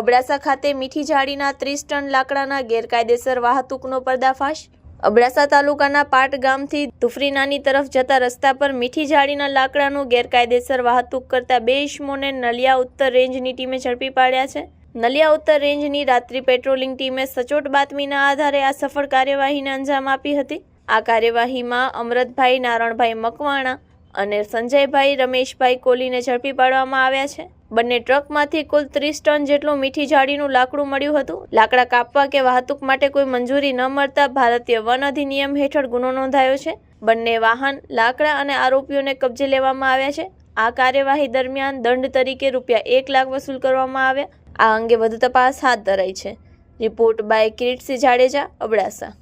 અબડાસા ખાતે મીઠી જાળીના ત્રીસ ટન લાકડાના ગેરકાયદેસર વાહતુકનો પર્દાફાશ? અબડાસા તાલુકાના પાટ ગામથી ધુફરીનાની તરફ જતા રસ્તા પર મીઠી જાળીના લાકડાનું ગેરકાયદેસર વાહતુક કરતા બે ઇસમોને નલિયા ઉત્તર રેન્જની ટીમે ઝડપી પાડ્યા છે. નલિયા ઉત્તર રેન્જની રાત્રિ પેટ્રોલિંગ ટીમે સચોટ બાતમીના આધારે આ સફળ કાર્યવાહીને અંજામ આપી હતી. આ કાર્યવાહીમાં અમરતભાઈ, નારણભાઈ મકવાણા અને સંજયભાઈ, રમેશભાઈ કોલીને ઝડપી પાડવામાં આવ્યા છે. બંને ટ્રકમાંથી કુલ ત્રીસ ટન જેટલું મીઠી જાળીનું લાકડું મળ્યું હતું. લાકડા કાપવા કે વાહતુક માટે કોઈ મંજૂરી ન મળતા ભારતીય વન અધિનિયમ હેઠળ ગુનો નોંધાયો છે. બંને વાહન, લાકડા અને આરોપીઓને કબજે લેવામાં આવ્યા છે. આ કાર્યવાહી દરમિયાન દંડ તરીકે રૂપિયા એક લાખ વસૂલ કરવામાં આવ્યા. આ અંગે વધુ તપાસ હાથ ધરાઈ છે. Report by Kiritsinh Jadeja, Abdasa.